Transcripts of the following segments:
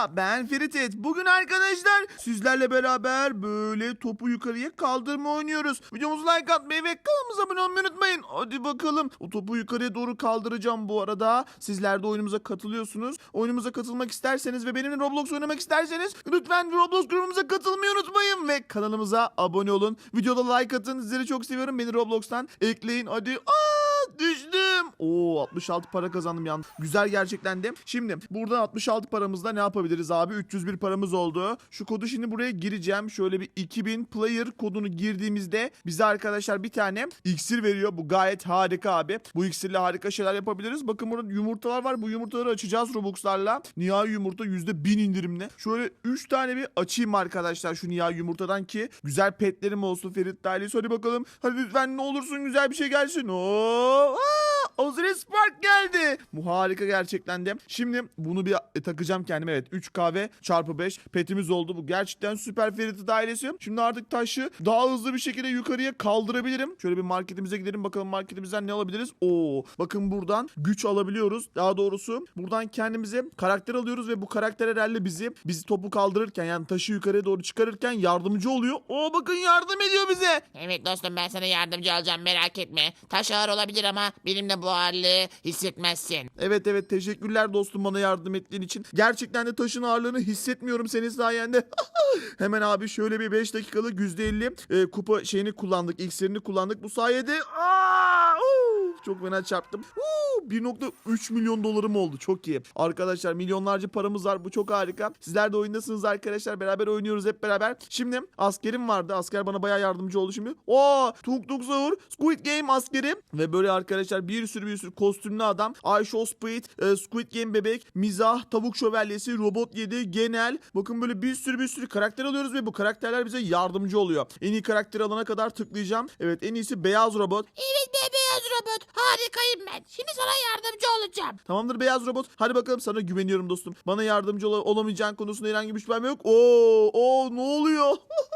Merhaba ben Feritet. Bugün arkadaşlar sizlerle beraber böyle topu yukarıya kaldırma oynuyoruz. Videomuzu like atmayı ve kanalımıza abone olmayı unutmayın. Hadi bakalım. O topu yukarıya doğru kaldıracağım bu arada. Sizler de oyunumuza katılıyorsunuz. Oyunumuza katılmak isterseniz ve benimle Roblox oynamak isterseniz lütfen Roblox grubumuza katılmayı unutmayın ve kanalımıza abone olun. Videoda like atın. Sizleri çok seviyorum. Beni Roblox'tan ekleyin. Hadi. Aa, düştüm. Oo 66 para kazandım yan. Güzel gerçekten de. Şimdi burada 66 paramızda ne yapabiliriz abi? 301 paramız oldu. Şu kodu şimdi buraya gireceğim. Şöyle bir 2000 player kodunu girdiğimizde bize arkadaşlar bir tane iksir veriyor. Bu gayet harika abi. Bu iksirle harika şeyler yapabiliriz. Bakın burada yumurtalar var. Bu yumurtaları açacağız Robux'larla. Nihai yumurta %1000 indirimli. Şöyle 3 tane bir açayım arkadaşlar şu nihai yumurtadan ki güzel petlerim olsun Ferit Dairesi. Hadi bakalım. Hadi lütfen ne olursun güzel bir şey gelsin. Oo! Aa! Osiris Spark geldi. Bu harika gerçekten de. Şimdi bunu bir e, takacağım kendime. Evet 3 kahve çarpı 5 petimiz oldu. Bu gerçekten süper Ferit dairesi. Şimdi artık taşı daha hızlı bir şekilde yukarıya kaldırabilirim. Şöyle bir marketimize gidelim bakalım marketimizden ne alabiliriz. Oo bakın buradan güç alabiliyoruz. Daha doğrusu buradan kendimize karakter alıyoruz ve bu karakter herhalde bizi bizi topu kaldırırken yani taşı yukarıya doğru çıkarırken yardımcı oluyor. Oo bakın yardım ediyor bize. Evet dostum ben sana yardımcı olacağım merak etme. Taş ağır olabilir ama benimle bu ağırlığı hissetmezsin. Evet evet teşekkürler dostum bana yardım ettiğin için. Gerçekten de taşın ağırlığını hissetmiyorum senin sayende. Hemen abi şöyle bir 5 dakikalık %50 e, kupa şeyini kullandık. iksirini kullandık. Bu sayede Aa, çok fena çarptım. Uu, 1.3 milyon dolarım oldu. Çok iyi. Arkadaşlar milyonlarca paramız var. Bu çok harika. Sizler de oyundasınız arkadaşlar. Beraber oynuyoruz hep beraber. Şimdi askerim vardı. Asker bana bayağı yardımcı oldu şimdi. Oo, Tuk Tuk Sahur, Squid Game askeri ve böyle arkadaşlar bir sürü bir sürü kostümlü adam. I Show Speed, e, Squid Game bebek, mizah, tavuk şövalyesi, robot 7, genel. Bakın böyle bir sürü bir sürü karakter alıyoruz ve bu karakterler bize yardımcı oluyor. En iyi karakteri alana kadar tıklayacağım. Evet en iyisi beyaz robot. Evet be beyaz robot harikayım ben. Şimdi sana yardımcı olacağım. Tamamdır beyaz robot. Hadi bakalım sana güveniyorum dostum. Bana yardımcı ol- olamayacağın konusunda herhangi bir şüphem yok. Oo, oo ne oluyor?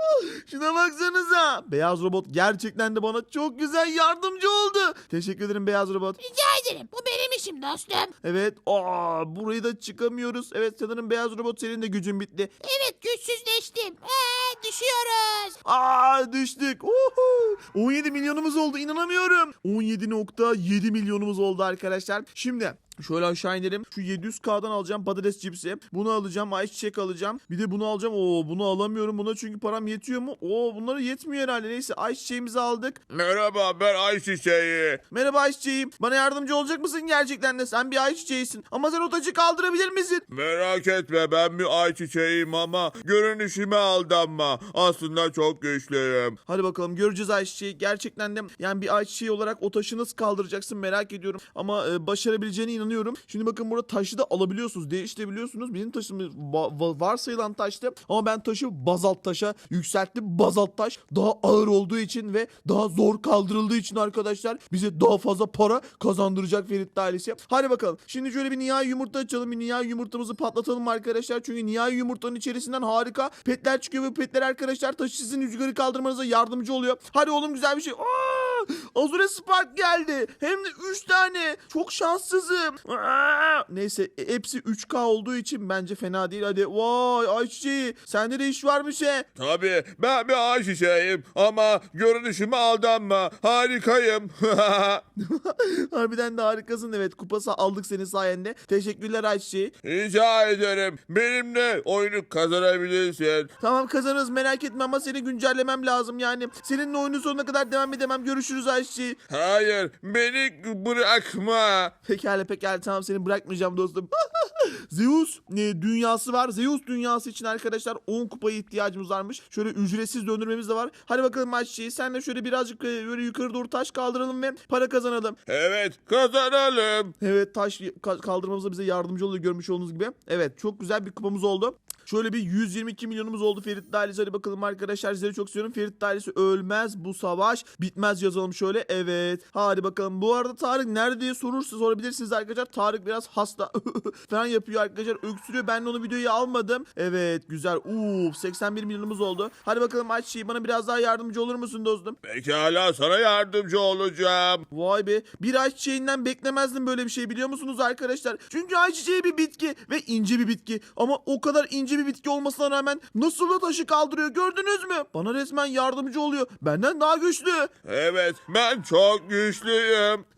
Şuna baksanıza. Beyaz robot gerçekten de bana çok güzel yardımcı oldu. Teşekkür ederim beyaz robot. Rica ederim bu benim işim dostum. Evet. Aa, burayı da çıkamıyoruz. Evet sanırım beyaz robot senin de gücün bitti. Evet güçsüzleştim. Ee, düşüyoruz. Aa düştük. Uhu. 17 milyonumuz oldu inanamıyorum. 17.7 milyonumuz oldu arkadaşlar. Şimdi Şöyle aşağı inelim. Şu 700k'dan alacağım patates cipsi. Bunu alacağım. Ayçiçek alacağım. Bir de bunu alacağım. Oo bunu alamıyorum. Buna çünkü param yetiyor mu? Oo bunlara yetmiyor herhalde. Neyse ayçiçeğimizi aldık. Merhaba ben Ayçiçeği. Merhaba ayçiçeğim. Bana yardımcı olacak mısın gerçekten de? Sen bir ayçiçeğisin. Ama sen o tacı kaldırabilir misin? Merak etme ben bir ayçiçeğiyim ama görünüşüme aldanma. Aslında çok güçlüyüm. Hadi bakalım göreceğiz ayçiçeği. Gerçekten de yani bir ayçiçeği olarak o taşı nasıl kaldıracaksın merak ediyorum. Ama e, başarabileceğine inanıyorum. Şimdi bakın burada taşı da alabiliyorsunuz. Değiştirebiliyorsunuz. Benim taşım va- va- varsayılan taştı. Ama ben taşı bazalt taşa yükselttim. Bazalt taş daha ağır olduğu için ve daha zor kaldırıldığı için arkadaşlar bize daha fazla para kazandıracak Ferit ailesi. Hadi bakalım. Şimdi şöyle bir nihai yumurta açalım. Bir nihai yumurtamızı patlatalım arkadaşlar. Çünkü nihai yumurtanın içerisinden harika petler çıkıyor ve petler arkadaşlar taşı sizin yukarı kaldırmanıza yardımcı oluyor. Hadi oğlum güzel bir şey. Aa! Azure Spark geldi. Hem de 3 tane. Çok şanssızım. Aa! Neyse e, hepsi 3K olduğu için bence fena değil. Hadi vay Ayçiçeği sende de iş varmış he. Tabii ben bir ayçiçeğiyim ama görünüşüme aldanma. Harikayım. Harbiden de harikasın. Evet kupası aldık senin sayende. Teşekkürler Ayçiçeği. Rica ederim. Benimle oyunu kazanabilirsin. Tamam kazanırız merak etme ama seni güncellemem lazım yani. Seninle oyunun sonuna kadar devam edemem. Görüşürüz Ayçiçeği. Hayır beni bırakma. Pekala pekala tamam seni bırakmayacağım dostum. Zeus e, dünyası var. Zeus dünyası için arkadaşlar 10 kupaya ihtiyacımız varmış. Şöyle ücretsiz döndürmemiz de var. Hadi bakalım maççıyı. Sen de şöyle birazcık e, böyle yukarı doğru taş kaldıralım ve para kazanalım. Evet kazanalım. Evet taş ka- kaldırmamıza bize yardımcı oluyor görmüş olduğunuz gibi. Evet çok güzel bir kupamız oldu. Şöyle bir 122 milyonumuz oldu Ferit Dairesi. Hadi bakalım arkadaşlar sizleri çok seviyorum. Ferit Dairesi ölmez bu savaş. Bitmez yazalım şöyle. Evet. Hadi bakalım. Bu arada Tarık nerede diye sorursa sorabilirsiniz arkadaşlar. Tarık biraz hasta falan yapıyor arkadaşlar. Öksürüyor. Ben de onu videoya almadım. Evet güzel. Uf 81 milyonumuz oldu. Hadi bakalım Ayçiçeği bana biraz daha yardımcı olur musun dostum? Pekala sana yardımcı olacağım. Vay be. Bir ayçiçeğinden beklemezdim böyle bir şey biliyor musunuz arkadaşlar? Çünkü ayçiçeği bir bitki ve ince bir bitki. Ama o kadar ince bir bitki olmasına rağmen nasıl da taşı kaldırıyor gördünüz mü? Bana resmen yardımcı oluyor. Benden daha güçlü. Evet ben çok güçlüyüm.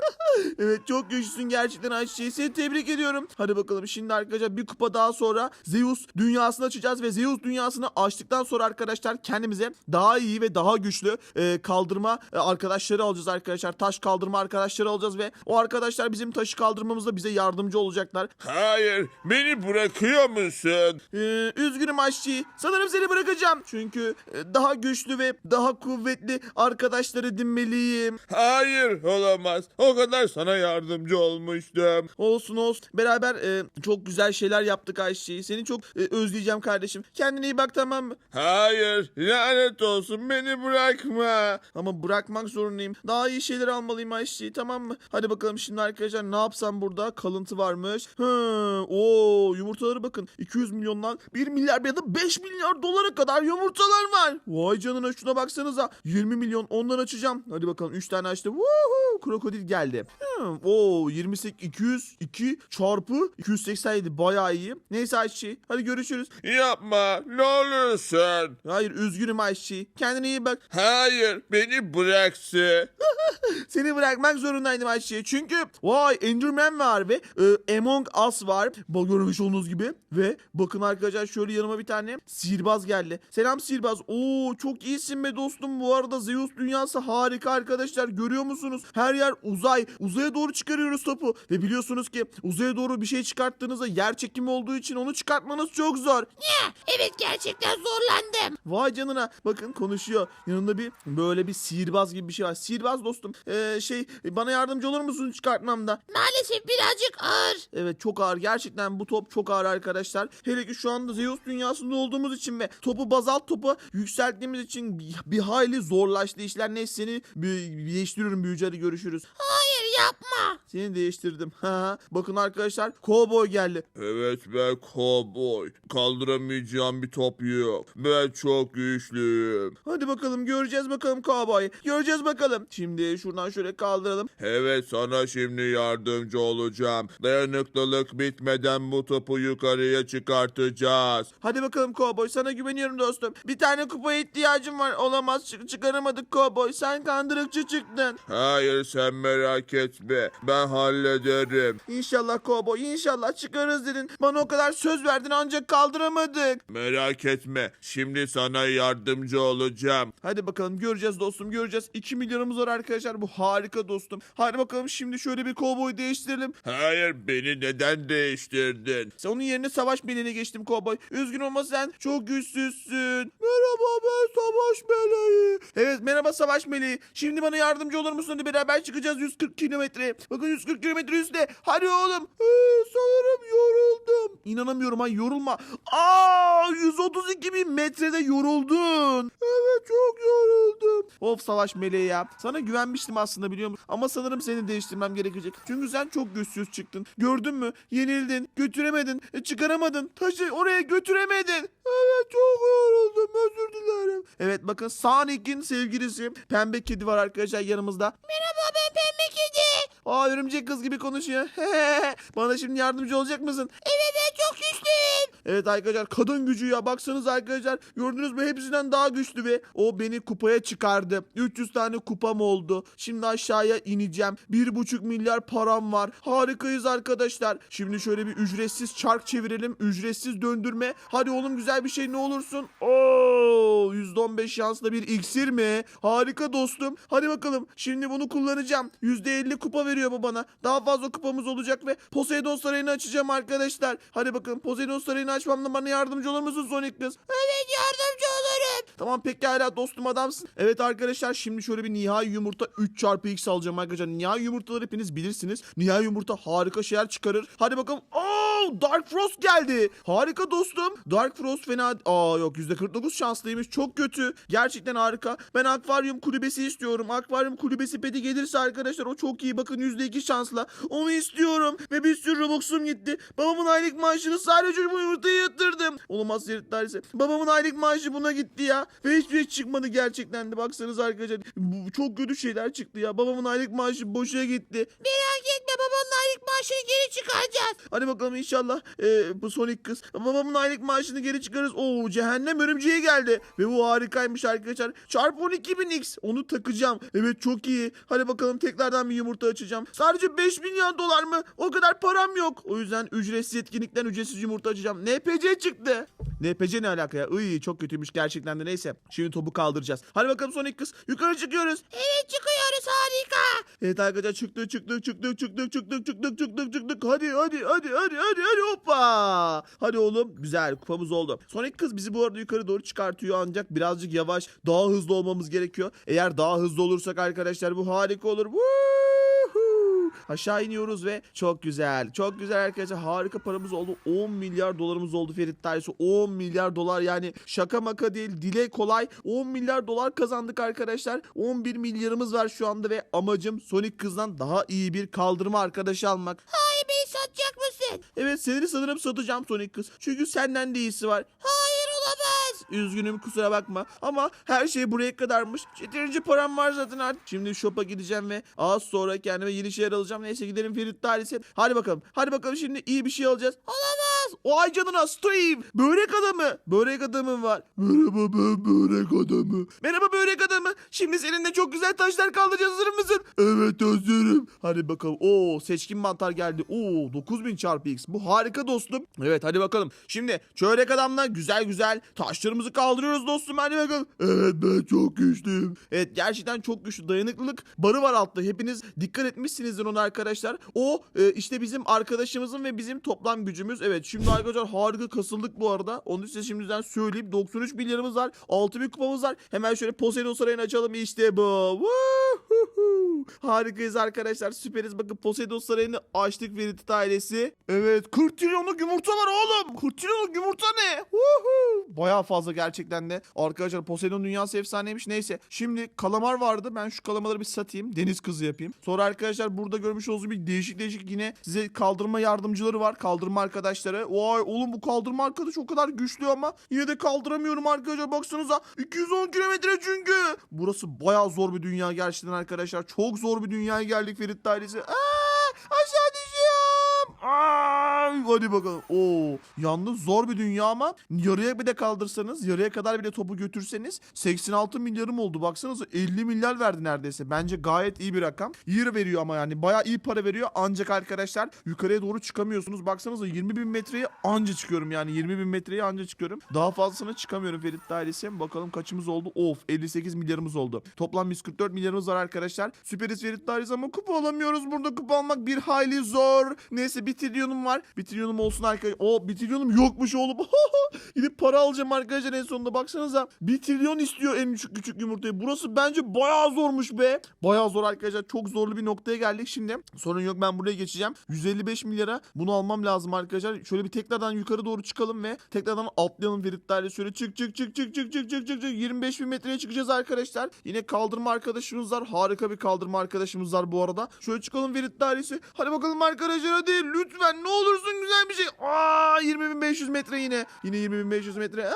Evet çok güçlüsün gerçekten ayçiçeği. Seni tebrik ediyorum. Hadi bakalım şimdi arkadaşlar bir kupa daha sonra Zeus dünyasını açacağız ve Zeus dünyasını açtıktan sonra arkadaşlar kendimize daha iyi ve daha güçlü e, kaldırma e, arkadaşları alacağız arkadaşlar. Taş kaldırma arkadaşları alacağız ve o arkadaşlar bizim taşı kaldırmamızda bize yardımcı olacaklar. Hayır beni bırakıyor musun? Ee, üzgünüm aşçı. Sanırım seni bırakacağım. Çünkü e, daha güçlü ve daha kuvvetli arkadaşlar edinmeliyim. Hayır olamaz. O kadar sana yardımcı olmuştum. Olsun olsun. Beraber e, çok güzel şeyler yaptık Ayşe. Seni çok e, özleyeceğim kardeşim. Kendine iyi bak tamam mı? Hayır lanet olsun beni bırakma. Ama bırakmak zorundayım. Daha iyi şeyler almalıyım Ayşe tamam mı? Hadi bakalım şimdi arkadaşlar ne yapsam burada? Kalıntı varmış. Hı, o yumurtaları bakın. 200 milyondan 1 milyar ya da 5 milyar dolara kadar yumurtalar var. Vay canına şuna baksanıza. 20 milyon ondan açacağım. Hadi bakalım 3 tane açtı. Woohoo, krokodil geldi. Hı, o 28 202 çarpı 287 bayağı iyi. Neyse Ayşe hadi görüşürüz. Yapma ne olursun. Hayır üzgünüm Ayşe. Kendine iyi bak. Hayır beni bıraksın. Seni bırakmak zorundaydım Ayşe. Çünkü vay Enderman var ve e, Among Us var. Bak görmüş olduğunuz gibi. Ve bakın arkadaşlar şöyle yanıma bir tane sihirbaz geldi. Selam sihirbaz. Oo çok iyisin be dostum. Bu arada Zeus dünyası harika arkadaşlar. Görüyor musunuz? Her yer uzay. Uzaya doğru çıkarıyoruz topu. Ve biliyorsunuz ki uzaya doğru bir şey çıkarttığınızda yer çekimi olduğu için onu çıkartmanız çok zor. Ya, evet gerçekten zorlandım. Vay canına. Bakın konuşuyor. Yanında bir böyle bir sihirbaz gibi bir şey var. Sihirbaz dostum. Ee, şey bana yardımcı olur musun çıkartmamda? Maalesef birazcık ağır. Evet çok ağır. Gerçekten bu top çok ağır arkadaşlar. Hele ki şu anda Zeus dünyasında olduğumuz için ve topu bazalt topu yükselttiğimiz için bir, bir hayli zorlaştı işler. Neyse seni bir, değiştiriyorum büyücü hadi görüşürüz. Hayır yapma. Seni değiştirdim. Ha, Bakın arkadaşlar kovboy geldi. Evet ben kovboy. Kaldıramayacağım bir top yok. Ben çok güçlüyüm. Hadi bakalım göreceğiz bakalım kovboy. Göreceğiz bakalım. Şimdi şuradan şöyle kaldıralım. Evet sana şimdi yardımcı olacağım. Dayanıklılık bitmeden bu topu yukarıya çıkartacağız. Hadi bakalım kovboy sana güveniyorum dostum. Bir tane kupaya ihtiyacım var. Olamaz çık- çıkaramadık kovboy. Sen kandırıkçı çıktın. Hayır sen merak etme. Ben hallederim. İnşallah kovboy inşallah çıkarız dedin. Bana o kadar söz verdin ancak kaldıramadık. Merak etme. Şimdi sana yardımcı olacağım. Hadi bakalım göreceğiz dostum göreceğiz. 2 milyonumuz var arkadaşlar bu harika dostum. Hadi bakalım şimdi şöyle bir kovboy değiştirelim. Hayır beni neden değiştirdin? Sen onun yerine savaş beline geçtim kovboy. Üzgün olma sen çok güçsüzsün. Merhaba ben savaş meleği. Evet merhaba savaş meleği. Şimdi bana yardımcı olur musun? Beraber çıkacağız 140 kilometre. Bakın 140 kilometre üstte. Hadi oğlum. Ee. İnanamıyorum ha yorulma. Aa 132 bin metrede yoruldun. Evet çok yoruldum. Of savaş meleği ya. Sana güvenmiştim aslında biliyor musun? Ama sanırım seni değiştirmem gerekecek. Çünkü sen çok güçsüz çıktın. Gördün mü? Yenildin. Götüremedin. e, çıkaramadın. Taşı oraya götüremedin. Evet çok yoruldum. Özür dilerim. Evet bakın Sonic'in sevgilisi pembe kedi var arkadaşlar yanımızda. Merhaba ben pembe kedi. Aa örümcek kız gibi konuşuyor. Bana şimdi yardımcı olacak mısın? Evet güçlüyüm. Evet arkadaşlar kadın gücü ya baksanız arkadaşlar gördünüz mü hepsinden daha güçlü ve o beni kupaya çıkardı. 300 tane kupam oldu. Şimdi aşağıya ineceğim. 1,5 milyar param var. Harikayız arkadaşlar. Şimdi şöyle bir ücretsiz çark çevirelim. Ücretsiz döndürme. Hadi oğlum güzel bir şey ne olursun. Oo %15 şansla bir iksir mi? Harika dostum. Hadi bakalım. Şimdi bunu kullanacağım. %50 kupa veriyor bu bana. Daha fazla kupamız olacak ve Poseidon Sarayı'nı açacağım arkadaşlar. Hadi bakalım Poseidon Sarayı'nı açmamda bana yardımcı olur musun Sonic kız? Evet yardımcı. Tamam pekala dostum adamsın. Evet arkadaşlar şimdi şöyle bir nihai yumurta 3 çarpı x alacağım arkadaşlar. Nihai yumurtaları hepiniz bilirsiniz. Nihai yumurta harika şeyler çıkarır. Hadi bakalım. Oo, Dark Frost geldi. Harika dostum. Dark Frost fena. Aa yok %49 şanslıymış. Çok kötü. Gerçekten harika. Ben akvaryum kulübesi istiyorum. Akvaryum kulübesi peti gelirse arkadaşlar o çok iyi. Bakın %2 şansla. Onu istiyorum. Ve bir sürü Robux'um gitti. Babamın aylık maaşını sadece bu yumurtaya yatırdım. Olamaz seyretlerse. Babamın aylık maaşı buna gitti ya. Ve hiçbir şey çıkmadı gerçekten de. Baksanız arkadaşlar. Bu çok kötü şeyler çıktı ya. Babamın aylık maaşı boşa gitti. Merak etme babanın aylık maaşını geri çıkaracağız. Hadi bakalım inşallah e, bu Sonic kız. Babamın aylık maaşını geri çıkarırız. Oo cehennem örümceği geldi. Ve bu harikaymış arkadaşlar. Çarpı 12.000x. Onu takacağım. Evet çok iyi. Hadi bakalım tekrardan bir yumurta açacağım. Sadece 5 milyon dolar mı? O kadar param yok. O yüzden ücretsiz etkinlikten ücretsiz yumurta açacağım. NPC çıktı. NPC ne alaka ya? Iy çok kötüymüş gerçekten de neyse. Şimdi topu kaldıracağız. Hadi bakalım Sonic kız. Yukarı çıkıyoruz. Evet çıkıyoruz harika. Evet arkadaşlar çıktık çıktık çıktık çıktık çıktık çıktık çıktık çıktık hadi hadi hadi hadi hadi hadi hoppa hadi oğlum güzel kupamız oldu Sonic kız bizi bu arada yukarı doğru çıkartıyor ancak birazcık yavaş daha hızlı olmamız gerekiyor eğer daha hızlı olursak arkadaşlar bu harika olur Woohoo! Aşağı iniyoruz ve çok güzel. Çok güzel arkadaşlar. Harika paramız oldu. 10 milyar dolarımız oldu Ferit Dayısı. 10 milyar dolar yani şaka maka değil. Dile kolay. 10 milyar dolar kazandık arkadaşlar. 11 milyarımız var şu anda ve amacım Sonic kızdan daha iyi bir kaldırma arkadaşı almak. Hayır beni satacak mısın? Evet seni sanırım satacağım Sonic kız. Çünkü senden de iyisi var. Hayır. Üzgünüm kusura bakma. Ama her şey buraya kadarmış. Yeterince param var zaten artık. Şimdi shop'a gideceğim ve az sonra kendime yeni şeyler alacağım. Neyse gidelim Ferit Dairesi. Hadi bakalım. Hadi bakalım şimdi iyi bir şey alacağız. Olamaz. O ay canına Steve. Börek adamı. Börek adamım var. Merhaba ben börek adamı. Merhaba börek adamı. Şimdi seninle çok güzel taşlar kaldıracağız. Hazır mısın? Evet hazırım. Hadi bakalım. Oo seçkin mantar geldi. Oo 9000 çarpı x. Bu harika dostum. Evet hadi bakalım. Şimdi çörek adamla güzel güzel taşlarımızı kaldırıyoruz dostum. Hadi bakalım. Evet ben çok güçlüyüm. Evet gerçekten çok güçlü. Dayanıklılık barı var altta. Hepiniz dikkat etmişsinizdir ona arkadaşlar. O e, işte bizim arkadaşımızın ve bizim toplam gücümüz. Evet şimdi arkadaşlar harika kasıldık bu arada. Onu size şimdiden söyleyeyim. 93 milyarımız var. 6000 kupamız var. Hemen şöyle Poseidon Sarayı'nı açalım. İşte bu. Woohoo! Harikayız arkadaşlar. Süperiz. Bakın Poseidon Sarayı'nı açtık Verit ailesi. Evet 40 trilyonluk yumurta var oğlum. 40 trilyonluk yumurta ne? Woohoo! Bayağı fazla gerçekten de. Arkadaşlar Poseidon dünyası efsaneymiş. Neyse. Şimdi kalamar vardı. Ben şu kalamaları bir satayım. Deniz kızı yapayım. Sonra arkadaşlar burada görmüş olduğunuz bir değişik değişik yine size kaldırma yardımcıları var. Kaldırma arkadaşları. Vay oğlum bu kaldırma arkadaş o kadar güçlü ama yine de kaldıramıyorum arkadaşlar. Baksanıza 210 kilometre çünkü. Burası bayağı zor bir dünya gerçekten arkadaşlar. Çok zor bir dünyaya geldik Ferit dairesi. Aa, aşağı düşüyorum. Ay, hadi bakalım. Oo, yalnız zor bir dünya ama yarıya bir de kaldırsanız, yarıya kadar bir de topu götürseniz 86 milyarım oldu. Baksanıza 50 milyar verdi neredeyse. Bence gayet iyi bir rakam. İyi veriyor ama yani bayağı iyi para veriyor. Ancak arkadaşlar yukarıya doğru çıkamıyorsunuz. Baksanıza 20 bin metreye anca çıkıyorum yani 20 bin metreye anca çıkıyorum. Daha fazlasına çıkamıyorum Ferit dairesi. Bakalım kaçımız oldu? Of 58 milyarımız oldu. Toplam 144 milyarımız var arkadaşlar. Süperiz Ferit dairesi ama kupa alamıyoruz. Burada kupa almak bir hayli zor. Neyse bir trilyonum var. Bir olsun arkadaşlar. O bir yokmuş oğlum. Gidip para alacağım arkadaşlar en sonunda. Baksanıza. Bir trilyon istiyor en küçük küçük yumurtayı. Burası bence bayağı zormuş be. Bayağı zor arkadaşlar. Çok zorlu bir noktaya geldik şimdi. Sorun yok ben buraya geçeceğim. 155 milyara bunu almam lazım arkadaşlar. Şöyle bir tekrardan yukarı doğru çıkalım ve tekrardan atlayalım Ferit daire. Şöyle çık çık çık çık çık çık çık çık. 25 bin metreye çıkacağız arkadaşlar. Yine kaldırma arkadaşımız var. Harika bir kaldırma arkadaşımız var bu arada. Şöyle çıkalım Ferit dairesi. Hadi bakalım arkadaşlar hadi lütfen ne olursun güzel bir şey. Aa 20.500 metre yine. Yine 20.500 metre. Aa,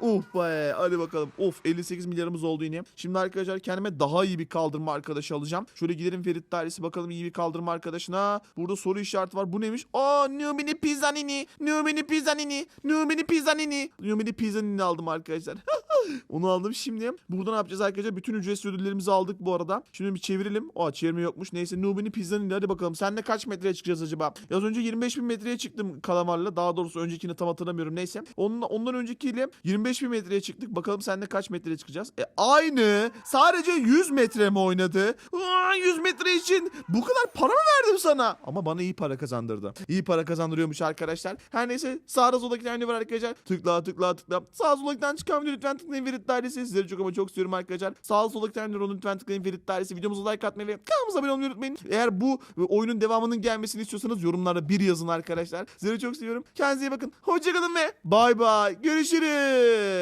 Uf be hadi bakalım. Of 58 milyarımız oldu yine. Şimdi arkadaşlar kendime daha iyi bir kaldırma arkadaşı alacağım. Şöyle gidelim Ferit dairesi bakalım iyi bir kaldırma arkadaşına. Burada soru işareti var. Bu neymiş? Aa Numini Pizzanini. Numini Pizzanini. Numini Pizzanini. Numini Pizzanini aldım arkadaşlar. Onu aldım şimdi. Burada ne yapacağız arkadaşlar? Bütün ücretsiz ödüllerimizi aldık bu arada. Şimdi bir çevirelim. Aa çevirme yokmuş. Neyse Nubini Pizza'nın hadi bakalım. Sen de kaç metreye çıkacağız acaba? Az önce 25 bin metreye çıktım kalamarla. Daha doğrusu öncekini tam hatırlamıyorum. Neyse. Onunla, ondan öncekiyle 25 bin metreye çıktık. Bakalım sen de kaç metreye çıkacağız? E aynı. Sadece 100 metre mi oynadı? Aa, 100 metre için bu kadar para mı verdim sana? Ama bana iyi para kazandırdı. İyi para kazandırıyormuş arkadaşlar. Her neyse sağda solda iki tane var arkadaşlar. Tıkla tıkla tıkla. Sağ soldaktan çıkan video lütfen tıklayın Dairesi. Sizleri çok ama çok istiyorum arkadaşlar. Sağ soldaki tane onu lütfen tıklayın Ferit Dairesi. Videomuza like atmayı ve kanalımıza abone olmayı unutmayın. Eğer bu oyunun devamının gelmesini istiyorsanız yorumlara bir yazın arkadaşlar. Sizleri çok seviyorum. Kendinize iyi bakın. Hoşçakalın ve bay bay. Görüşürüz.